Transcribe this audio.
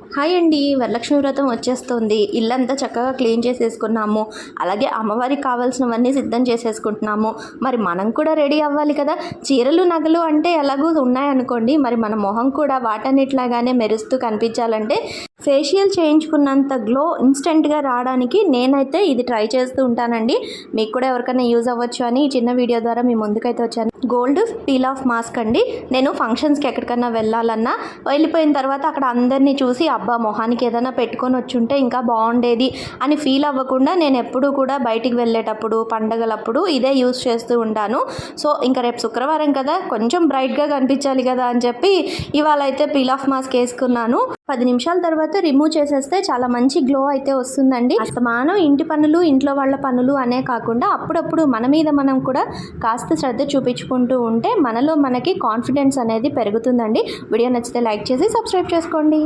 Hi అండి వరలక్ష్మి వ్రతం వచ్చేస్తుంది. ఇల్లంతా చక్కగా క్లీన్ చేసేసుకున్నాము. అలాగే అమ్మవారికి కావాల్సినవన్నీ సిద్ధం చేసేసుకుంటున్నాము. మరి మనం కూడా రెడీ అవ్వాలి కదా? చీరలు నగలు అంటే ఎలాగూ ఉన్నాయనుకోండి మరి మన మొహం కూడా వాటన్నిట్లాగానే మెరుస్తూ కనిపించాలంటే ఫేషియల్ చేయించుకున్నంత గ్లో ఇన్స్టెంట్గా రావడానికి నేనైతే ఇది ట్రై చేస్తూ ఉంటానండి. మీకు కూడా ఎవరికైనా యూజ్ అవ్వచ్చు అని ఈ చిన్న వీడియో ద్వారా మీ ముందుకైతే వచ్చాను. గోల్డ్ పీల్ ఆఫ్ మాస్క్ అండి. నేను ఫంక్షన్స్కి ఎక్కడికన్నా వెళ్ళాలన్నా వెళ్ళిపోయిన తర్వాత అక్కడ అందరినీ చూసి అబ్బా మొహానికి ఏదైనా పెట్టుకొని వచ్చుంటే ఇంకా బాగుండేది అని ఫీల్ అవ్వకుండా నేను ఎప్పుడూ కూడా బయటికి వెళ్ళేటప్పుడు పండగలప్పుడు ఇదే యూస్ చేస్తూ ఉంటాను. సో ఇంకా రేపు శుక్రవారం కదా కొంచెం బ్రైట్గా కనిపించాలి కదా అని చెప్పి ఇవాళ అయితే పీల్ ఆఫ్ మాస్క్ వేసుకున్నాను. పది నిమిషాల తర్వాత రిమూవ్ చేసేస్తే చాలా మంచి గ్లో అయితే వస్తుందండి. అస్తమానం ఇంటి పనులు ఇంట్లో వాళ్ళ పనులు అనే కాకుండా అప్పుడప్పుడు మన మీద మనం కూడా కాస్త శ్రద్ధ చూపించుకుంటూ ఉంటే మనలో మనకి కాన్ఫిడెన్స్ అనేది పెరుగుతుందండి. వీడియో నచ్చితే లైక్ చేసి సబ్స్క్రైబ్ చేసుకోండి.